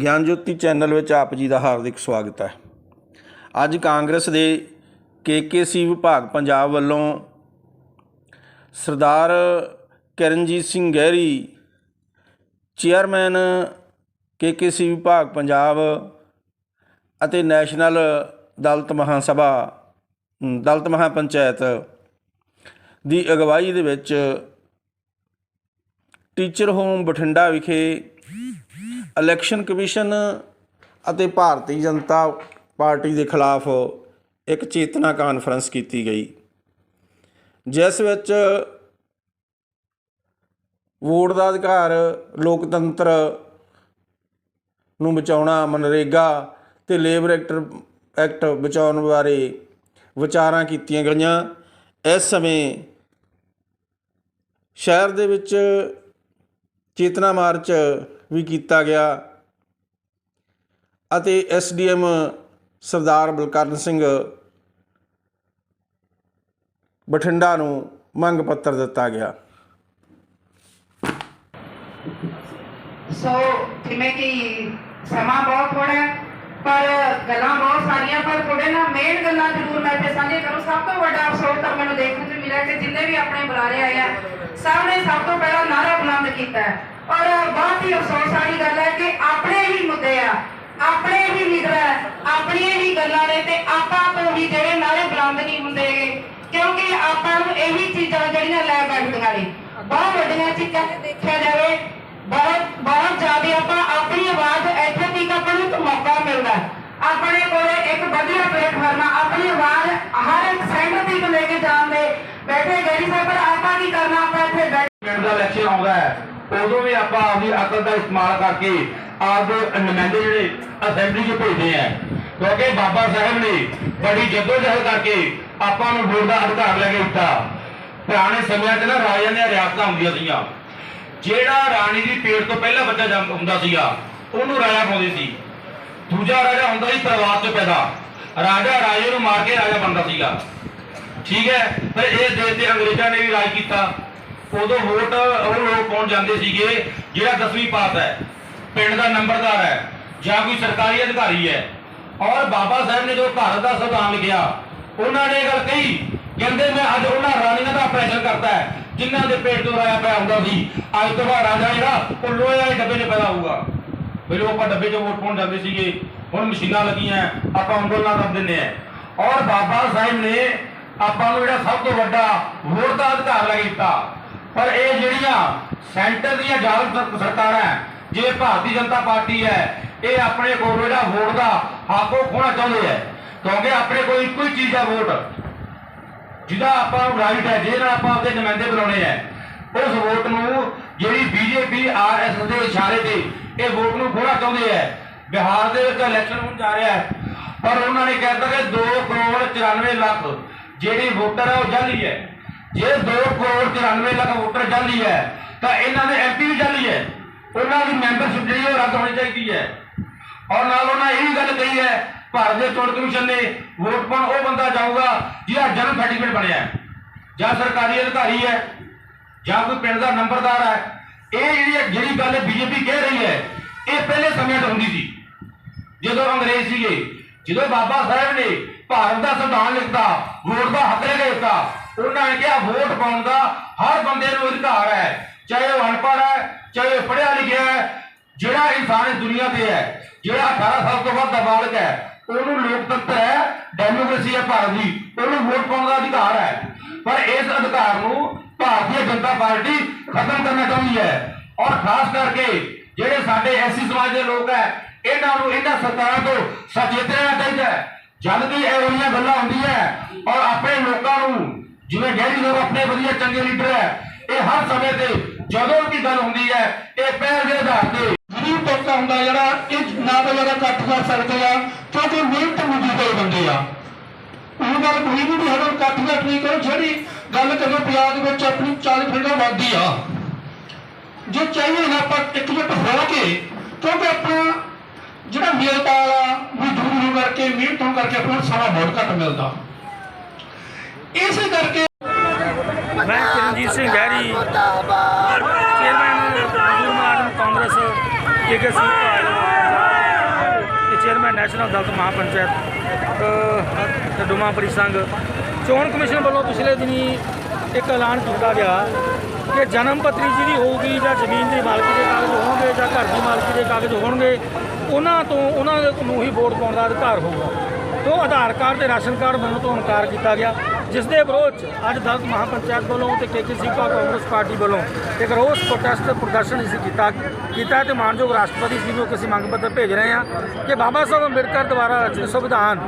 ਗਿਆਨ ਜੋਤੀ ਚੈਨਲ ਵਿੱਚ ਆਪ ਜੀ ਦਾ ਹਾਰਦਿਕ ਸਵਾਗਤ ਹੈ। ਅੱਜ ਕਾਂਗਰਸ ਦੇ ਕੇਕੇਸੀ ਵਿਭਾਗ ਪੰਜਾਬ ਵੱਲੋਂ ਸਰਦਾਰ ਕਿਰਨਜੀਤ ਸਿੰਘ ਗਹਿਰੀ, ਚੇਅਰਮੈਨ ਕੇਕੇਸੀ ਵਿਭਾਗ ਪੰਜਾਬ ਅਤੇ ਨੈਸ਼ਨਲ ਦਲਤ ਦਲਿਤ ਮਹਾਸਭਾ ਦਲਤ ਦਲਿਤ ਮਹਾਪੰਚਾਇਤ ਦੀ ਅਗਵਾਈ ਦੇ ਵਿੱਚ ਟੀਚਰ ਹੋਮ ਬਠਿੰਡਾ ਵਿਖੇ ਇਲੈਕਸ਼ਨ ਕਮਿਸ਼ਨ ਅਤੇ ਭਾਰਤੀ ਜਨਤਾ ਪਾਰਟੀ ਦੇ ਖਿਲਾਫ ਇੱਕ ਚੇਤਨਾ ਕਾਨਫਰੰਸ ਕੀਤੀ ਗਈ, ਜਿਸ ਵਿੱਚ ਵੋਟ ਦਾ ਅਧਿਕਾਰ ਲੋਕਤੰਤਰ ਨੂੰ ਬਚਾਉਣਾ, ਮਨਰੇਗਾ ਤੇ ਲੇਬਰ ਐਕਟ ਐਕਟ ਬਚਾਉਣ ਬਾਰੇ ਵਿਚਾਰਾਂ ਕੀਤੀਆਂ ਗਈਆਂ। ਇਸ ਸਮੇਂ ਸ਼ਹਿਰ ਦੇ ਵਿੱਚ ਚੇਤਨਾ ਮਾਰਚ ਵੀ ਕੀਤਾ ਗਿਆ। ਅਤੇ ਐਸਡੀਐਮ ਸਰਦਾਰ ਬਲਕਰਨ ਸਿੰਘ ਬਠਿੰਡਾ ਨੂੰ ਮੰਗ ਪੱਤਰ ਦਿੱਤਾ ਗਿਆ। ਸੋ ਜਿਵੇਂ ਕਿ ਸਮਾਂ ਬਹੁਤ ਥੋੜਾ ਹੈ, ਪਰ ਗੱਲਾਂ ਬਹੁਤ ਸਾਰੀਆਂ ਪਰ ਥੋੜੇ ਨਾਲ ਮੇਨ ਗੱਲਾਂ ਜ਼ਰੂਰ ਮੈਂ ਇੱਥੇ ਸਾਂਝੇ ਕਰੂੰ। ਸਭ ਤੋਂ ਵੱਡਾ ਅਫਸੋਸ ਤਾਂ ਮੈਨੂੰ ਦੇਖਣ ਨੂੰ ਮਿਲਿਆ ਕਿ ਜਿੰਨੇ ਵੀ ਆਪਣੇ ਬੁਲਾਰੇ ਆਏ ਆ ਸਭ ਨੇ ਸਭ ਤੋਂ ਪਹਿਲਾਂ ਨਾਰਾ ਬੁਲੰਦ ਕੀਤਾ ਔਰ ਬਹੁਤ ਹੀ ਅਫਸੋਸ ਵਾਲੀ ਗੱਲ ਹੈ ਕਿ ਆਪਣੇ ਹੀ ਮੁੱਦੇ ਆ, ਆਪਣੇ ਹੀ ਲੀਡਰ ਹੈ, ਆਪਣੀਆਂ ਹੀ ਗੱਲਾਂ ਨੇ ਤੇ ਆਪਾਂ ਤੋਂ ਵੀ ਜਿਹੜੇ ਨਾਰੇ ਬੁਲੰਦ ਨਹੀਂ ਹੁੰਦੇ ਕਿਉਂਕਿ ਆਪਾਂ ਨੂੰ ਇਹੀ ਚੀਜ਼ਾਂ ਜਿਹੜੀਆਂ ਲੈ ਬੈਠਦੀਆਂ ਨੇ। ਬਹੁਤ ਵੱਡੀਆਂ ਚੀਜ਼ਾਂ ਦੇਖਿਆ ਜਾਵੇ, ਬਹੁਤ ਬਹੁਤ ਜ਼ਿਆਦਾ ਆਪਾਂ ਆਪਣੀ ਆਵਾਜ਼ ਇੱਥੇ ਤੱਕ ਆਪਾਂ ਨੂੰ ਮੌਕਾ ਮਿਲਦਾ ਆਪਣੇ ਕੋਲੇ ਇੱਕ ਵਧੀਆ ਪਲੇਟਫਾਰਮ ਆ। ਆਪਣੀ ਆਵਾਜ਼ ਹਰ ਇੱਕ ਸੈਂਟਰ ਤੱਕ ਲੈ ਕੇ ਜਾਣ ਦੇ। ਬੈਠੇ ਗੈਰੀ ਸਾਹਿਬ, ਪਰ ਆਪਾਂ ਕੀ ਕਰਨਾ? ਆਪਾਂ ਇੱਥੇ ਬੈਠ ਦਾ ਇਲੈਕਸ਼ਨ ਆਉਂਦਾ ਹੈ। ਉਦੋਂ ਵੀ ਆਪਾਂ ਆਪਣੀ ਅਕਲ ਦਾ ਇਸਤੇਮਾਲ ਕਰਕੇ ਆਪਦੇ ਨੁਮਾਇੰਦੇ ਜਿਹੜੇ ਅਸੈਂਬਲੀ 'ਚ ਭੇਜਦੇ ਆ। ਕਿਉਂਕਿ ਬਾਬਾ ਸਾਹਿਬ ਨੇ ਬੜੀ ਜਦੋਜਹਿਦ ਕਰਕੇ ਆਪਾਂ ਨੂੰ ਵੋਟ ਦਾ ਅਧਿਕਾਰ ਲੈ ਕੇ ਦਿੱਤਾ। ਪੁਰਾਣੇ ਸਮਿਆਂ 'ਚ ਨਾ ਰਾਜਿਆਂ ਦੀਆਂ ਰਿਆਸਤਾਂ ਹੁੰਦੀਆਂ ਸੀਗੀਆਂ। ਜਿਹੜਾ ਰਾਣੀ ਦੀ ਪੇਟ ਤੋਂ ਪਹਿਲਾਂ ਬੱਚਾ ਹੁੰਦਾ ਸੀਗਾ, ਉਹਨੂੰ ਰਾਜਾ ਪਾਉਂਦੇ ਸੀ। ਦੂਜਾ ਰਾਜਾ ਹੁੰਦਾ ਸੀ ਪਰਿਵਾਰ 'ਚ ਪੈਦਾ। ਰਾਜਾ ਰਾਜੇ ਨੂੰ ਮਾਰ ਕੇ ਰਾਜਾ ਬਣਦਾ ਸੀਗਾ। ਠੀਕ ਹੈ? ਪਰ ਇਹ ਦੇਸ਼ ਤੇ ਅੰਗਰੇਜ਼ਾਂ ਨੇ ਵੀ ਰਾਜ ਕੀਤਾ। ਉਦੋਂ ਵੋਟ, ਉਹ ਲੋਕ ਪਾਉਣ ਜਾਂਦੇ ਸੀਗੇ, ਜਿਹੜਾ 10ਵੀਂ ਪਾਸ ਹੈ। ਪਿੰਡ ਦਾ ਨੰਬਰਦਾਰ ਹੈ, ਜਾਂ ਕੋਈ ਸਰਕਾਰੀ ਅਧਿਕਾਰੀ ਹੈ। ਔਰ ਬਾਬਾ ਸਾਹਿਬ ਨੇ ਜੋ ਭਾਰਤ ਦਾ ਸੰਵਿਧਾਨ ਲਿਖਿਆ, ਉਹਨਾਂ ਨੇ ਇਹ ਗੱਲ ਕਹੀ, ਕਹਿੰਦੇ ਮੈਂ ਅੱਜ ਉਹਨਾਂ ਰਾਣੀਆਂ ਦਾ ਆਪਰੇਸ਼ਨ ਕਰਤਾ ਹੈ, ਜਿਨ੍ਹਾਂ ਦੇ ਪੇਟ ਤੋਂ ਰਾਇਆ ਪਿਆ ਹੁੰਦਾ ਸੀ। ਅੱਜ ਤੋਂ ਬਾਅਦ ਰਾਜਾ ਜਿਹੜਾ, ਉਹ ਲੋਹੇ ਵਾਲੇ ਡੱਬੇ 'ਚ ਪੈਦਾ ਹੋਊਗਾ। ਪਹਿਲਾਂ ਆਪਾਂ ਡੱਬੇ 'ਚ ਵੋਟ ਪਾਉਣ ਜਾਂਦੇ ਸੀਗੇ, ਹੁਣ ਮਸ਼ੀਨਾਂ ਲੱਗੀਆਂ, ਆਪਾਂ ਉਂਗਲਾਂ ਦੱਬ ਦਿੰਦੇ ਆ ਔਰ ਬਾਬਾ ਸਾਹਿਬ ਨੇ ਆਪਾਂ ਨੂੰ ਜਿਹੜਾ ਸਭ ਤੋਂ ਵੱਡਾ ਵੋਟ ਦਾ ਅਧਿਕਾਰ ਲੈ ਪਰ ਇਹ ਜਿਹੜੀਆਂ ਸੈਂਟਰ ਦੀਆਂ ਜ਼ਾਲਮ ਸਰਕਾਰਾਂ ਜਿਵੇਂ ਭਾਰਤੀ ਜਨਤਾ ਪਾਰਟੀ ਹੈ, ਇਹ ਆਪਣੇ ਕੋਲ ਜਿਹੜਾ ਵੋਟ ਦਾ ਹੱਕ ਉਹ ਖੋਣਾ ਚਾਹੁੰਦੇ ਹੈ। ਕਿਉਂਕਿ ਆਪਣੇ ਕੋਲ ਇੱਕੋ ਹੀ ਚੀਜ਼ ਹੈ ਵੋਟ। ਜਿਹਦਾ ਆਪਾਂ ਨੂੰ ਰਾਈਟ ਹੈ, ਜਿਹਦੇ ਨਾਲ ਆਪਾਂ ਆਪਦੇ ਨੁਮਾਇੰਦੇ ਬਣਾਉਣੇ ਹੈ। ਉਸ ਵੋਟ ਨੂੰ ਜਿਹੜੀ ਬੀਜੇਪੀ ਆਰਐਸ ਦੇ ਇਸ਼ਾਰੇ ਤੇ ਇਹ ਵੋਟ ਨੂੰ ਖੋਣਾ ਚਾਹੁੰਦੇ ਹੈ ਬਿਹਾਰ ਦੇ ਵਿੱਚ ਇਲੈਕਸ਼ਨ ਹੋਣ ਜਾ ਰਿਹਾ ਹੈ। ਪਰ ਉਹਨਾਂ ਨੇ ਕਹਿਤਾ ਕਿ 2 ਕਰੋੜ 94 ਲੱਖ ਜਿਹੜੀ ਵੋਟਰ ਹੈ ਉਹ ਜਾਲੀ ਹੈ। ਜੇ 2 ਕਰੋੜ 94 ਲੱਖ ਵੋਟਰ ਜਾਲੀ ਹੈ, ਤਾਂ ਇਹਨਾਂ ਦੇ ਐਮਪੀ ਵੀ ਜਾਲੀ ਹੈ। ਉਹਨਾਂ ਦੀ ਮੈਂਬਰਸ਼ਿਪ ਜਿਹੜੀ ਉਹ ਰੱਦ ਹੋਣੀ ਚਾਹੀਦੀ ਹੈ। ਔਰ ਨਾਲ ਉਹਨਾਂ ਇਹ ਵੀ ਗੱਲ ਕਹੀ ਹੈ, ਭਾਰਤ ਦੇ ਚੋਣ ਕਮਿਸ਼ਨ ਨੇ ਵੋਟ ਪਾਉਣ ਉਹ ਬੰਦਾ ਜਾਊਗਾ ਜਿਹਦਾ ਜਨਮ ਸਰਟੀਫਿਕੇਟ ਬਣਿਆ ਜਾਂ ਸਰਕਾਰੀ ਅਧਿਕਾਰੀ ਹੈ, ਜਾਂ ਕੋਈ ਪਿੰਡ ਦਾ ਨੰਬਰਦਾਰ ਹੈ। ਇਹ ਜਿਹੜੀ ਜਿਹੜੀ ਗੱਲ ਬੀਜੇਪੀ ਕਹਿ ਰਹੀ ਹੈ, ਇਹ ਪਹਿਲੇ ਸਮੇਂ 'ਚ ਹੁੰਦੀ ਸੀ। ਜਦੋਂ ਅੰਗਰੇਜ਼ ਸੀਗੇ, ਜਦੋਂ ਬਾਬਾ ਸਾਹਿਬ ਨੇ ਭਾਰਤ ਦਾ ਸੰਵਿਧਾਨ ਲਿਖਤਾ, ਵੋਟ ਦਾ ਹੱਕ ਲੈ ਉਹਨਾਂ ਨੇ ਕਿਹਾ, ਵੋਟ ਪਾਉਣ ਦਾ ਹਰ ਬੰਦੇ ਨੂੰ ਅਧਿਕਾਰ ਹੈ, ਚਾਹੇ ਉਹ ਅਨਪੜ੍ਹ ਹੈ, ਚਾਹੇ ਉਹ ਪੜ੍ਹਿਆ ਲਿਖਿਆ ਹੈ, ਜਿਹੜਾ ਇਨਸਾਨ ਇਸ ਦੁਨੀਆ ਤੇ ਹੈ, ਜਿਹੜਾ 18 ਸਾਲ ਤੋਂ ਵੱਧ ਦਾ ਬਾਲਗ ਹੈ, ਉਹਨੂੰ ਲੋਕਤੰਤਰ ਹੈ ਡੈਮੋਕ੍ਰੇਸੀ ਹੈ ਭਾਰਤ ਦੀ, ਉਹਨੂੰ ਵੋਟ ਪਾਉਣ ਦਾ ਅਧਿਕਾਰ ਹੈ। ਪਰ ਇਸ ਅਧਿਕਾਰ ਨੂੰ ਭਾਰਤੀ ਜਨਤਾ ਪਾਰਟੀ ਖਤਮ ਕਰਨਾ ਚਾਹੁੰਦੀ ਹੈ। ਔਰ ਖਾਸ ਕਰਕੇ ਜਿਹੜੇ ਸਾਡੇ ਐਸੀ ਸਮਾਜ ਦੇ ਲੋਕ ਹੈ, ਇਹਨਾਂ ਨੂੰ, ਇਹਨਾਂ ਸਰਕਾਰਾਂ ਤੋਂ ਸਚੇਤ ਰਹਿਣਾ ਚਾਹੀਦਾ ਹੈ। ਜਦ ਵੀ ਇਹੋ ਜਿਹੀਆਂ ਗੱਲਾਂ ਹੁੰਦੀਆਂ ਔਰ ਆਪਣੇ ਲੋਕਾਂ ਨੂੰ, ਜਿਵੇਂ ਗਹਿਰੀ ਸਾਹਿਬ ਆਪਣੇ ਵਧੀਆ ਚੰਗੇ ਲੀਡਰ ਹੈ, ਇਹ ਹਰ ਸਮੇਂ ਤੇ ਜਦੋਂ ਵੀ ਗੱਲ ਹੁੰਦੀ ਹੈ, ਇਹ ਪਹਿਲ ਦੇ ਆਧਾਰ ਤੇ ਗਰੀਬ ਤਬਕਾ ਹੁੰਦਾ ਜਿਹੜਾ ਇਹ ਨਾ ਤਾਂ ਜਿਹੜਾ ਕੱਟ ਕਰ ਸਕਦੇ ਆ, ਕਿਉਂਕਿ ਮਿਹਨਤ ਮਜ਼ਦੂਰ ਬੰਦੇ ਆ। ਉਹ ਗੱਲ ਕੋਈ ਵੀ ਨਹੀਂ ਹੜੋ ਕੱਟ ਘੱਟ ਨਹੀਂ ਕਰੋ, ਜਿਹੜੀ ਗੱਲ ਕਰੋ ਪੰਜਾਬ ਦੇ ਵਿੱਚ ਆਪਣੀ 40 ਫਿਲਮਾਂ ਵੱਧਦੀ ਆ। ਜੇ ਚਾਹੀਏ ਨਾ ਆਪਾਂ ਇਕਜੁੱਟ ਹੋ ਕੇ ਕਿਉਂਕਿ ਆਪਾਂ ਜਿਹੜਾ ਮੇਲਪਾਲ ਆ ਮਜ਼ਦੂਰ ਹੋ ਕਰਕੇ ਮਿਹਨਤ ਹੋ ਕਰਕੇ ਆਪਣਾ ਸਮਾਂ ਬਹੁਤ ਘੱਟ ਮਿਲਦਾ। ਇਸੇ ਕਰਕੇ ਮੈਂ ਕਿਰਨਜੀਤ ਸਿੰਘ ਗਹਿਰੀ ਚੇਅਰਮੈਨ ਮਜ਼ਦੂਰ ਕਾਂਗਰਸ ਕੇ ਸਿੰਘ ਭਾਜਪਾ ਚੇਅਰਮੈਨ ਨੈਸ਼ਨਲ ਦਲਿਤ ਮਹਾਪੰਚਾਇਤ ਅ, ਤੇ ਸੰਘ। ਚੋਣ ਕਮਿਸ਼ਨ ਵੱਲੋਂ ਪਿਛਲੇ ਦਿਨੀ ਇੱਕ ਐਲਾਨ ਕੀਤਾ ਗਿਆ ਕਿ ਜਨਮ ਪੱਤਰੀ ਜਿਹੜੀ ਹੋਊਗੀ ਜਾਂ ਜ਼ਮੀਨ ਦੀ ਮਾਲਕੀ ਦੇ ਕਾਗਜ਼ ਹੋਣਗੇ ਜਾਂ ਘਰ ਦੀ ਮਾਲਕੀ ਦੇ ਕਾਗਜ਼ ਹੋਣਗੇ, ਉਹਨਾਂ ਤੋਂ ਉਹਨਾਂ ਨੂੰ ਹੀ ਵੋਟ ਪਾਉਣ ਦਾ ਅਧਿਕਾਰ ਹੋਊਗਾ। ਤੋਂ ਆਧਾਰ ਕਾਰਡ ਤੇ ਰਾਸ਼ਨ ਕਾਰਡ ਬਣਨ ਤੋਂ ਇਨਕਾਰ ਕੀਤਾ ਗਿਆ। ਜਿਸ ਦੇ ਵਿਰੋਧ 'ਚ ਅੱਜ ਦਲਿਤ ਮਹਾਪੰਚਾਇਤ ਵੱਲੋਂ ਤੇ ਕੇਕੇਸੀ ਕਾਂਗਰਸ ਪਾਰਟੀ ਵੱਲੋਂ ਇੱਕ ਰੋਸ ਪ੍ਰੋਟੈਸਟ ਪ੍ਰਦਰਸ਼ਨ ਅਸੀਂ ਕੀਤਾ ਕੀਤਾ ਤੇ ਮਾਨਯੋਗ ਰਾਸ਼ਟਰਪਤੀ ਜੀ ਨੂੰ ਅਸੀਂ ਮੰਗ ਪੱਤਰ ਭੇਜ ਰਹੇ ਹਾਂ ਕਿ ਬਾਬਾ ਸਾਹਿਬ ਅੰਬੇਡਕਰ ਦੁਆਰਾ ਰਚਿਤ ਸੰਵਿਧਾਨ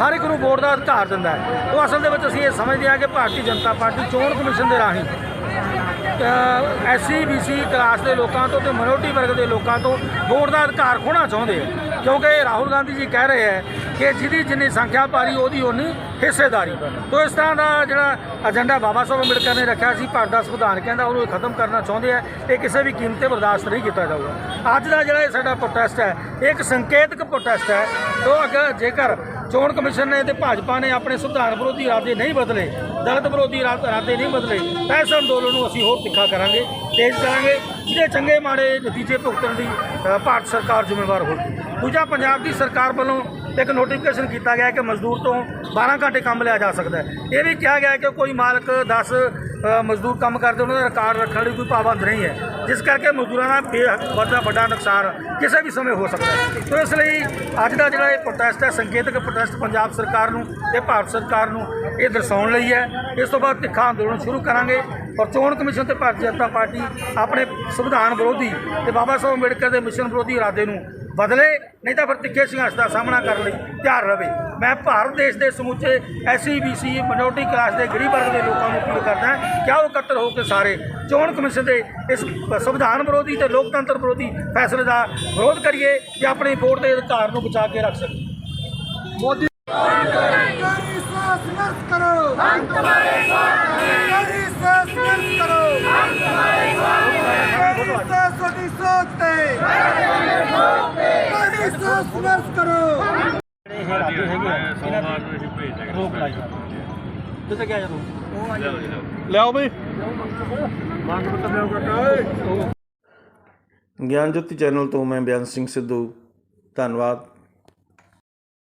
ਹਰ ਇੱਕ ਨੂੰ ਵੋਟ ਦਾ ਅਧਿਕਾਰ ਦਿੰਦਾ ਹੈ। ਉਹ ਅਸਲ ਦੇ ਵਿੱਚ ਅਸੀਂ ਇਹ ਸਮਝਦੇ ਹਾਂ ਕਿ ਭਾਰਤੀ ਜਨਤਾ ਪਾਰਟੀ ਚੋਣ ਕਮਿਸ਼ਨ ਦੇ ਰਾਹੀਂ ਐਸਸੀ ਬੀਸੀ ਕਲਾਸ ਦੇ ਲੋਕਾਂ ਤੋਂ ਤੇ ਮਿਨੋਰਟੀ ਵਰਗ ਦੇ ਲੋਕਾਂ ਤੋਂ ਵੋਟ ਦਾ ਅਧਿਕਾਰ ਖੋਣਾ ਚਾਹੁੰਦੇ ਆ। ਕਿਉਂਕਿ ਰਾਹੁਲ ਗਾਂਧੀ ਜੀ ਕਹਿ ਰਹੇ ਹੈ ਕਿ ਜਿਹਦੀ ਜਿੰਨੀ ਸੰਖਿਆ ਪਾਰੀ ਉਹਦੀ ਉਨੀ ਹਿੱਸੇਦਾਰੀ। ਤੋਂ ਇਸ ਤਰ੍ਹਾਂ ਦਾ ਜਿਹੜਾ ਏਜੰਡਾ ਬਾਬਾ ਸਾਹਿਬ ਅੰਬੇਡਕਰ ਨੇ ਰੱਖਿਆ ਸੀ, ਭਾਰਤ ਦਾ ਸੰਵਿਧਾਨ ਕਹਿੰਦਾ ਉਹਨੂੰ ਖਤਮ ਕਰਨਾ ਚਾਹੁੰਦੇ ਆ, ਇਹ ਕਿਸੇ ਵੀ ਕੀਮਤ ਤੇ ਬਰਦਾਸ਼ਤ ਨਹੀਂ ਕੀਤਾ ਜਾਊਗਾ। ਅੱਜ ਦਾ ਜਿਹੜਾ ਇਹ ਸਾਡਾ ਪ੍ਰੋਟੈਸਟ ਹੈ, ਇਹ ਇੱਕ ਸੰਕੇਤਕ ਪ੍ਰੋਟੈਸਟ ਹੈ। ਤੋਂ ਅਗਰ ਜੇਕਰ ਚੋਣ ਕਮਿਸ਼ਨ ਨੇ ਤੇ ਭਾਜਪਾ ਨੇ ਆਪਣੇ ਸੰਵਿਧਾਨ ਵਿਰੋਧੀ ਇਰਾਦੇ ਨਹੀਂ ਬਦਲੇ, ਦਲਿਤ ਵਿਰੋਧੀ ਇਰਾ- ਇਰਾਦੇ ਨਹੀਂ ਬਦਲੇ ਤਾਂ ਇਸ ਅੰਦੋਲਨ ਨੂੰ ਅਸੀਂ ਹੋਰ ਤਿੱਖਾ ਕਰਾਂਗੇ, ਤੇਜ਼ ਕਰਾਂਗੇ, ਜਿਹਦੇ ਚੰਗੇ ਮਾੜੇ ਨਤੀਜੇ ਭੁਗਤਣ ਦੀ ਭਾਰਤ ਸਰਕਾਰ ਜ਼ਿੰਮੇਵਾਰ ਹੋਵੇਗੀ ਦੂਜਾ, ਪੰਜਾਬ ਦੀ ਸਰਕਾਰ ਵੱਲੋਂ ਇੱਕ ਨੋਟੀਫਿਕੇਸ਼ਨ ਕੀਤਾ ਗਿਆ ਕਿ ਮਜ਼ਦੂਰ ਤੋਂ 12 ਘੰਟੇ ਕੰਮ ਲਿਆ ਜਾ ਸਕਦਾ ਹੈ। ਇਹ ਵੀ ਕਿਹਾ ਗਿਆ ਕਿ ਕੋਈ ਮਾਲਕ 10 ਮਜ਼ਦੂਰ ਕੰਮ ਕਰਦੇ, ਉਹਨਾਂ ਦਾ ਰਿਕਾਰਡ ਰੱਖਣ ਲਈ ਕੋਈ ਪਾਬੰਦ ਨਹੀਂ ਹੈ। ਜਿਸ ਕਰਕੇ ਮਜ਼ਦੂਰਾਂ ਦਾ ਬੇਹੱਦ ਵੱਡਾ ਵੱਡਾ ਨੁਕਸਾਨ ਕਿਸੇ ਵੀ ਸਮੇਂ ਹੋ ਸਕਦਾ ਹੈ। ਤੋ ਇਸ ਲਈ ਅੱਜ ਦਾ ਜਿਹੜਾ ਇਹ ਪ੍ਰੋਟੈਸਟ ਹੈ, ਸੰਕੇਤਕ ਪ੍ਰੋਟੈਸਟ ਪੰਜਾਬ ਸਰਕਾਰ ਨੂੰ ਤੇ ਭਾਰਤ ਸਰਕਾਰ ਨੂੰ ਇਹ ਦਰਸਾਉਣ ਲਈ ਹੈ। ਇਸ ਤੋਂ ਬਾਅਦ ਤਿੱਖਾ ਅੰਦੋਲਨ ਸ਼ੁਰੂ ਕਰਾਂਗੇ ਔਰ ਚੋਣ ਕਮਿਸ਼ਨ ਤੇ ਭਾਰਤੀ ਜਨਤਾ ਪਾਰਟੀ ਆਪਣੇ ਸੰਵਿਧਾਨ ਵਿਰੋਧੀ ਤੇ ਬਾਬਾ ਸਾਹਿਬ ਅੰਬੇਡਕਰ ਦੇ ਮਿਸ਼ਨ ਵਿਰੋਧੀ ਇਰਾਦੇ ਨੂੰ ਬਦਲੇ ਨਹੀਂ ਤਾਂ ਫਿਰ ਤਿੱਖੇ ਸੰਘਰਸ਼ ਦਾ ਸਾਹਮਣਾ ਕਰਨ ਲਈ ਤਿਆਰ ਰਵੇ। ਮੈਂ ਭਾਰਤ ਦੇਸ਼ ਦੇ ਸਮੁੱਚੇ ਐਸਸੀ ਬੀਸੀ ਮਿਨੋਰਟੀ ਕਲਾਸ ਦੇ ਗਰੀਬ ਵਰਗ ਦੇ ਲੋਕਾਂ ਨੂੰ ਅਪੀਲ ਕਰਦਾ ਹਾਂ ਕਿ ਆਓ ਇਕੱਤਰ ਹੋ ਕੇ ਸਾਰੇ? ਚੋਣ ਕਮਿਸ਼ਨ ਦੇ ਇਸ ਸੰਵਿਧਾਨ ਵਿਰੋਧੀ ਤੇ ਲੋਕਤੰਤਰ ਵਿਰੋਧੀ ਫੈਸਲੇ ਦਾ ਵਿਰੋਧ ਕਰੀਏ ਤੇ ਆਪਣੇ ਵੋਟ ਦੇ ਅਧਿਕਾਰ ਨੂੰ ਬਚਾ ਕੇ ਰੱਖ ਸਕੀਏ? ਮੋਦੀ ਕਰੀ ਹਮ ਤੁਹਾਡੇ ਸਾਥ हैं ਕਰੀ ਸਾਸ ਨਰਸ ਕਰੋ ਹਮ ਤੁਹਾਡੇ ਸਾਥ हैं ਕਰੀ ਸਾਸ ਤੁਹਾਡੀ ਸੋਚ ਤੇ ਨਰਸ ਕਰੋ। ਜਿਹੜੇ ਇਹ ਇਰਾਦੇ ਹੈਗੇ ਆ। ਇਹਨਾਂ ਦੀ ਰੋਕ ਲਾਈ। ਜਾਵੇ ਤੇ ਕਿਆ ਜਦੋਂ? ਲਿਆਓ ਬਈ। ਮੰਗ ਪੱਤਰ ਲਿਆਓ ਕਾਕਾ ਗਿਆਨ ਜੋਤੀ ਚੈਨਲ ਤੋਂ ਮੈਂ ਬਿਆਨ ਸਿੰਘ ਸਿੱਧੂ। ਧੰਨਵਾਦ।